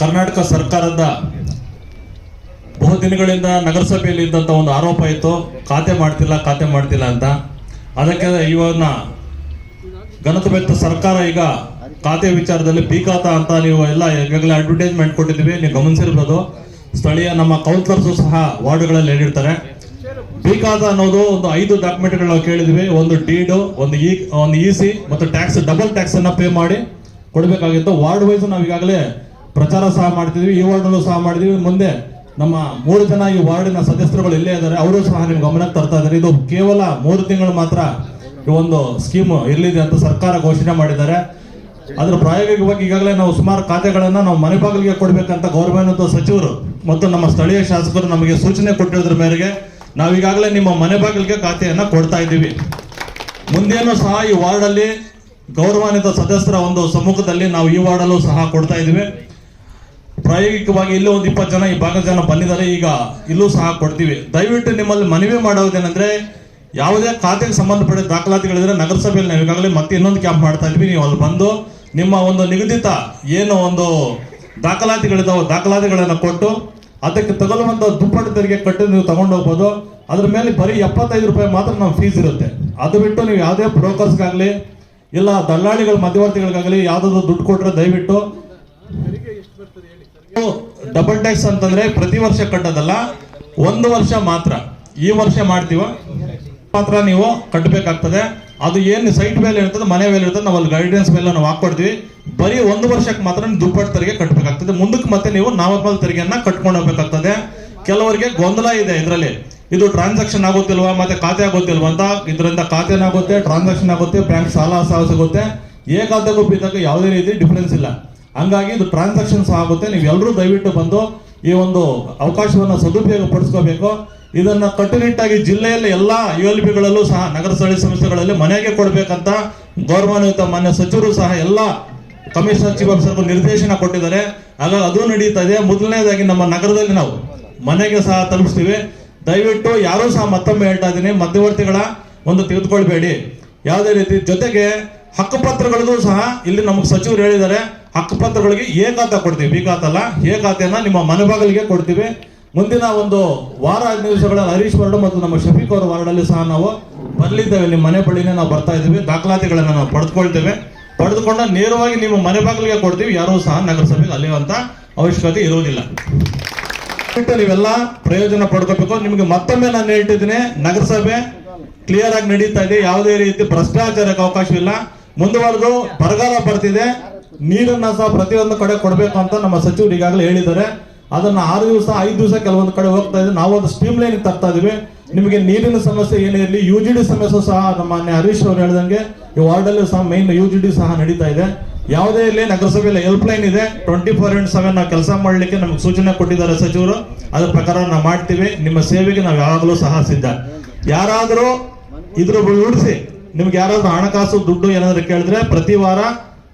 ಕರ್ನಾಟಕ ಸರ್ಕಾರದ ಬಹುದಿನಗಳಿಂದ ನಗರಸಭೆಯಲ್ಲಿ ಇದ್ದಂಥ ಒಂದು ಆರೋಪ ಇತ್ತು. ಖಾತೆ ಮಾಡ್ತಿಲ್ಲ ಖಾತೆ ಮಾಡ್ತಿಲ್ಲ ಅಂತ. ಅದಕ್ಕೆ ಇವನ್ನ ಘನತಬೆತ್ತ ಸರ್ಕಾರ ಈಗ ಖಾತೆ ವಿಚಾರದಲ್ಲಿ ಪೀಕಾತ ಅಂತ ನೀವು ಎಲ್ಲ ಈಗಾಗಲೇ ಅಡ್ವರ್ಟೈಸ್ಮೆಂಟ್ ಕೊಟ್ಟಿದ್ದೀವಿ. ನೀವು ಗಮನಿಸಿರ್ಬೋದು. ಸ್ಥಳೀಯ ನಮ್ಮ ಕೌನ್ಸಿಲರ್ಸು ಸಹ ವಾರ್ಡ್ಗಳಲ್ಲಿ ಹೇಳಿರ್ತಾರೆ. ಪೀಕಾತ ಅನ್ನೋದು ಒಂದು ಐದು ಡಾಕ್ಯುಮೆಂಟ್ಗಳು ನಾವು ಕೇಳಿದ್ವಿ. ಒಂದು ಡೀಡು ಒಂದು ಇ ಒಂದು ಇ ಸಿ ಮತ್ತು ಟ್ಯಾಕ್ಸ್ ಡಬಲ್ ಟ್ಯಾಕ್ಸನ್ನು ಪೇ ಮಾಡಿ ಕೊಡಬೇಕಾಗಿತ್ತು. ವಾರ್ಡ್ ವೈಸ್ ನಾವು ಈಗಾಗಲೇ ಪ್ರಚಾರ ಸಹ ಮಾಡ್ತಿದ್ವಿ, ಈ ವಾರ್ಡಲ್ಲೂ ಸಹ ಮಾಡಿದ್ವಿ. ಮುಂದೆ ನಮ್ಮ ಮೂರು ಜನ ಈ ವಾರ್ಡಿನ ಸದಸ್ಯರುಗಳು ಇಲ್ಲೇ ಇದ್ದಾರೆ, ಅವರು ಸಹ ನಿಮ್ಮ ಗಮನಕ್ಕೆ ತರ್ತಾ ಇದ್ದಾರೆ. ಇದು ಕೇವಲ ಮೂರು ತಿಂಗಳು ಮಾತ್ರ ಈ ಒಂದು ಸ್ಕೀಮ್ ಇರಲಿದೆ ಅಂತ ಸರ್ಕಾರ ಘೋಷಣೆ ಮಾಡಿದ್ದಾರೆ. ಅದರ ಪ್ರಾಯೋಗಿಕವಾಗಿ ಈಗಾಗಲೇ ನಾವು ಸುಮಾರು ಖಾತೆಗಳನ್ನು ನಾವು ಮನೆ ಬಾಗಿಲಿಗೆ ಕೊಡಬೇಕಂತ ಗೌರ್ಮೆಂಟ್ ಸಚಿವರು ಮತ್ತು ನಮ್ಮ ಸ್ಥಳೀಯ ಶಾಸಕರು ನಮಗೆ ಸೂಚನೆ ಕೊಟ್ಟಿರೋದ್ರ ಮೇರೆಗೆ ನಾವು ಈಗಾಗಲೇ ನಿಮ್ಮ ಮನೆ ಬಾಗಿಲಿಗೆ ಖಾತೆಯನ್ನ ಕೊಡ್ತಾ ಇದ್ದೀವಿ. ಮುಂದೇನು ಸಹ ಈ ವಾರ್ಡಲ್ಲಿ ಗೌರವಾನ್ವಿತ ಸದಸ್ಯರ ಒಂದು ಸಮ್ಮುಖದಲ್ಲಿ ನಾವು ಈ ವಾರ್ಡಲ್ಲೂ ಸಹ ಕೊಡ್ತಾ ಇದ್ದೀವಿ. ಪ್ರಾಯೋಗಿಕವಾಗಿ ಇಲ್ಲೂ ಒಂದು ಇಪ್ಪತ್ತು ಜನ ಈ ಭಾಗದ ಜನ ಬಂದಿದ್ದಾರೆ, ಈಗ ಇಲ್ಲೂ ಸಹ ಕೊಡ್ತೀವಿ. ದಯವಿಟ್ಟು ನಿಮ್ಮಲ್ಲಿ ಮನವಿ ಮಾಡೋದೇನೆಂದ್ರೆ ಯಾವುದೇ ಖಾತೆಗೆ ಸಂಬಂಧಪಟ್ಟ ದಾಖಲಾತಿಗಳಿದ್ರೆ ನಗರಸಭೆಯಲ್ಲಿ ನಾವು ಈಗಾಗಲೇ ಮತ್ತೆ ಇನ್ನೊಂದು ಕ್ಯಾಂಪ್ ಮಾಡ್ತಾ ಇದ್ವಿ. ನೀವು ಅಲ್ಲಿ ಬಂದು ನಿಮ್ಮ ಒಂದು ನಿಗದಿತ ಏನು ಒಂದು ದಾಖಲಾತಿಗಳಿದಾವೆ ದಾಖಲಾತಿಗಳನ್ನು ಕೊಟ್ಟು ಅದಕ್ಕೆ ತಗಲುವಂಥ ದುಪ್ಪಟ್ಟು ತೆರಿಗೆ ಕಟ್ಟು ನೀವು ತಗೊಂಡು ಹೋಗ್ಬೋದು. ಅದ್ರ ಮೇಲೆ ಬರೀ ಎಪ್ಪತ್ತೈದು ರೂಪಾಯಿ ಮಾತ್ರ ನಮ್ಮ ಫೀಸ್ ಇರುತ್ತೆ. ಅದು ಬಿಟ್ಟು ನೀವು ಯಾವುದೇ ಬ್ರೋಕರ್ಸ್ಗಾಗಲಿ ಇಲ್ಲ ದಲ್ಲಾಳಿಗಳ ಮಧ್ಯವರ್ತಿಗಳಿಗಾಗಲಿ ಯಾವುದಾದ್ರು ದುಡ್ಡು ಕೊಟ್ಟರೆ ದಯವಿಟ್ಟು ಡಬಲ್ ಟ್ಯಾಕ್ಸ್ ಅಂತಂದ್ರೆ ಪ್ರತಿ ವರ್ಷ ಕಟ್ಟೋದಲ್ಲ, ಒಂದು ವರ್ಷ ಮಾತ್ರ. ಈ ವರ್ಷ ಮಾಡ್ತೀವ? ಮಾತ್ರ ನೀವು ಕಟ್ಟಬೇಕಾಗ್ತದೆ ಅದು ಏನು ಸೈಟ್ ಮೇಲೆ ಇರ್ತದೆ, ಮನೆ ಮೇಲೆ ಇರ್ತದೆ ನಾವು ಅಲ್ಲಿ ಗೈಡೆನ್ಸ್ ಮೇಲೆ ನಾವು ಹಾಕೊಡ್ತೀವಿ ಬರೀ ಒಂದು ವರ್ಷಕ್ಕೆ ಮಾತ್ರ ದುಪ್ಪಟ್ಟು ತೆರಿಗೆ ಕಟ್ಟಬೇಕಾಗ್ತದೆ ಮುಂದಕ್ಕೆ ಮತ್ತೆ ನೀವು ನಾಮಫಲ ತೆರಿಗೆಯನ್ನ ಕಟ್ಕೊಂಡು ಹೋಗ್ಬೇಕಾಗ್ತದೆ. ಕೆಲವರಿಗೆ ಗೊಂದಲ ಇದೆ ಇದರಲ್ಲಿ. ಇದು ಟ್ರಾನ್ಸಾಕ್ಷನ್ ಆಗುತ್ತಿಲ್ವಾ ಮತ್ತೆ ಖಾತೆ ಆಗುತ್ತಿಲ್ವಾ ಅಂತ ಇದರಿಂದ ಖಾತೆನಾಗುತ್ತೆ ಟ್ರಾನ್ಸಾಕ್ಷನ್ ಆಗುತ್ತೆ ಬ್ಯಾಂಕ್ ಸಾಲ ಸಾಲ ಸಿಗುತ್ತೆ. ಏ ಖಾತೆಗೂ ಬಿದ್ದಾಗ ಯಾವುದೇ ರೀತಿ ಡಿಫರೆನ್ಸ್ ಇಲ್ಲ. ಹಂಗಾಗಿ ಇದು ಟ್ರಾನ್ಸಾಕ್ಷನ್ ಸಹ ಆಗುತ್ತೆ. ನೀವು ಎಲ್ಲರೂ ದಯವಿಟ್ಟು ಬಂದು ಈ ಒಂದು ಅವಕಾಶವನ್ನು ಸದುಪಯೋಗ ಪಡಿಸ್ಕೋಬೇಕು ಇದನ್ನು ಕಟ್ಟುನಿಟ್ಟಾಗಿ ಜಿಲ್ಲೆಯಲ್ಲಿ ಎಲ್ಲ ಯು ಎಲ್ ಪಿಗಳಲ್ಲೂ ಸಹ ನಗರ ಸ್ಥಳೀಯ ಸಂಸ್ಥೆಗಳಲ್ಲಿ ಮನೆಗೆ ಕೊಡಬೇಕಂತ ಗೌರವಾನ್ವಿತ ಮಾನ್ಯ ಸಚಿವರು ಸಹ ಎಲ್ಲ ಕಮಿಷನರ್ ಚೀಫ್ ಆಫೀಸರ್ಗೂ ನಿರ್ದೇಶನ ಕೊಟ್ಟಿದ್ದಾರೆ. ಹಾಗಾಗಿ ಅದು ನಡೀತಾ ಇದೆ. ಮೊದಲನೇದಾಗಿ ನಮ್ಮ ನಗರದಲ್ಲಿ ನಾವು ಮನೆಗೆ ಸಹ ತಲುಪಿಸ್ತೀವಿ. ದಯವಿಟ್ಟು ಯಾರೂ ಸಹ ಮತ್ತೊಮ್ಮೆ ಹೇಳ್ತಾ ಇದ್ದೀನಿ, ಮಧ್ಯವರ್ತಿಗಳ ಒಂದು ತೆಗೆದುಕೊಳ್ಬೇಡಿ. ಯಾವುದೇ ರೀತಿ ಜೊತೆಗೆ ಹಕ್ಕುಪತ್ರಗಳಿಗೂ ಸಹ ಇಲ್ಲಿ ನಮಗೆ ಸಚಿವರು ಹೇಳಿದ್ದಾರೆ. ಹಕ್ಕುಪತ್ರಗಳಿಗೆ ಏಕಾತ ಕೊಡ್ತೀವಿ. ಅಲ್ಲ? ಏಕಾತೆಯನ್ನ ನಿಮ್ಮ ಮನೆಬಾಗಲಿಗೆ ಕೊಡ್ತೀವಿ. ಮುಂದಿನ ಒಂದು ವಾರ ದಿವಸಗಳಲ್ಲಿ ಹರೀಶ್ ವಾರ್ಡ್ ಮತ್ತು ನಮ್ಮ ಶಫೀಕ್ ಅವರ ವಾರ್ಡಲ್ಲಿ ಸಹ ನಾವು ಬರ್ಲಿದ್ದೇವೆ. ನಿಮ್ಮ ಮನೆ ಬಳಿನೇ ನಾವು ಬರ್ತಾ ಇದ್ದೀವಿ. ದಾಖಲಾತಿಗಳನ್ನು ನಾವು ಪಡೆದುಕೊಳ್ತೇವೆ. ಪಡೆದುಕೊಂಡ ನೇರವಾಗಿ ನಿಮ್ಮ ಮನೆ ಬಾಗಿಲಿಗೆ ಕೊಡ್ತೀವಿ. ಯಾರೂ ಸಹ ನಗರಸಭೆಗೆ ಅಲಿಯುವಂತ ಅವಶ್ಯಕತೆ ಇರುವುದಿಲ್ಲ. ನೀವೆಲ್ಲ ಪ್ರಯೋಜನ ಪಡ್ಕೋಬೇಕು. ನಿಮಗೆ ಮತ್ತೊಮ್ಮೆ ನಾನು ಹೇಳ್ತಿದ್ದೀನಿ, ನಗರಸಭೆ ಕ್ಲಿಯರ್ ಆಗಿ ನಡೀತಾ ಇದೆ. ಯಾವುದೇ ರೀತಿ ಭ್ರಷ್ಟಾಚಾರಕ್ಕೆ ಅವಕಾಶವಿಲ್ಲ. ಮುಂದುವರೆದು ಬರಗಾಲ ಬರ್ತಿದೆ. ನೀರನ್ನ ಸಹ ಪ್ರತಿಯೊಂದು ಕಡೆ ಕೊಡಬೇಕು ಅಂತ ನಮ್ಮ ಸಚಿವರು ಈಗಾಗಲೇ ಹೇಳಿದ್ದಾರೆ. ಅದನ್ನ ಆರು ದಿವಸ, ಐದು ದಿವಸ ಕೆಲವೊಂದು ಕಡೆ ಹೋಗ್ತಾ ಇದೆ. ನಾವು ಅದು ಸ್ಟ್ರೀಮ್ ಲೈನ್ ತರ್ತಾ ಇದೀವಿ. ನಿಮಗೆ ನೀರಿನ ಸಮಸ್ಯೆ ಏನೇ ಇರಲಿ ಯು ಜಿ ಡಿ ಸಮಸ್ಯೆ ಸಹ ನಮ್ಮ ಹರೀಶ್ ಅವರು ಹೇಳ್ದಂಗೆ ಈ ವಾರ್ಡಲ್ಲೂ ಸಹ ಮೈನ್ ಯು ಜಿ ಡಿ ಸಹ ನಡೀತಾ ಇದೆ. ಯಾವುದೇ ಇಲ್ಲಿ ನಗರಸಭೆಯಲ್ಲಿ ಹೆಲ್ಪ್ ಲೈನ್ ಇದೆ. ಟ್ವೆಂಟಿ ಫೋರ್ ಇಂಟು ಸೆವೆನ್ ನಾವು ಕೆಲಸ ಮಾಡಲಿಕ್ಕೆ ನಮ್ಗೆ ಸೂಚನೆ ಕೊಟ್ಟಿದ್ದಾರೆ ಸಚಿವರು. ಅದ್ರ ಪ್ರಕಾರ ನಾವು ಮಾಡ್ತೀವಿ. ನಿಮ್ಮ ಸೇವೆಗೆ ನಾವು ಯಾವಾಗಲೂ ಸಹ ಸಿದ್ಧ. ಯಾರಾದರೂ ಇದ್ರ ಉಳಿಸಿ ನಿಮ್ಗೆ ಯಾರಾದರೂ ಹಣಕಾಸು, ದುಡ್ಡು ಏನಾದರೂ ಕೇಳಿದ್ರೆ ಪ್ರತಿ ವಾರ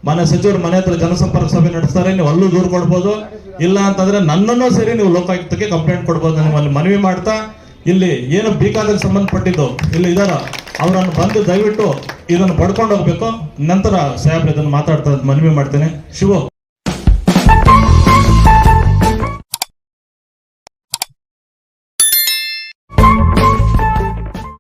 ಮನೆ ಸಚಿವರು ಮನೆ ಹತ್ರ ಜನಸಂಪರ್ಕ ಸಭೆ ನಡೆಸ್ತಾರೆ, ನೀವು ಅಲ್ಲೂ ದೂರು ಕೊಡ್ಬೋದು. ಇಲ್ಲ ಅಂತಂದ್ರೆ ನನ್ನನ್ನು ಸೇರಿ ನೀವು ಲೋಕಾಯುಕ್ತಕ್ಕೆ ಕಂಪ್ಲೇಂಟ್ ಕೊಡ್ಬೋದು ನಿಮ್ಮಲ್ಲಿ ಮನವಿ ಮಾಡ್ತಾ, ಇಲ್ಲಿ ಏನು ಬೇಕಾದಾಗ ಸಂಬಂಧಪಟ್ಟಿದ್ದು ಇಲ್ಲಿ ಇದಾರ, ಅವರನ್ನು ಬಂದು ದಯವಿಟ್ಟು ಇದನ್ನು ಪಡ್ಕೊಂಡು ಹೋಗ್ಬೇಕು. ನಂತರ ಸಾಹೇಬ್ರು ಇದನ್ನು ಮಾತಾಡ್ತಾ ಮನವಿ ಮಾಡ್ತೇನೆ. ಶಿವು.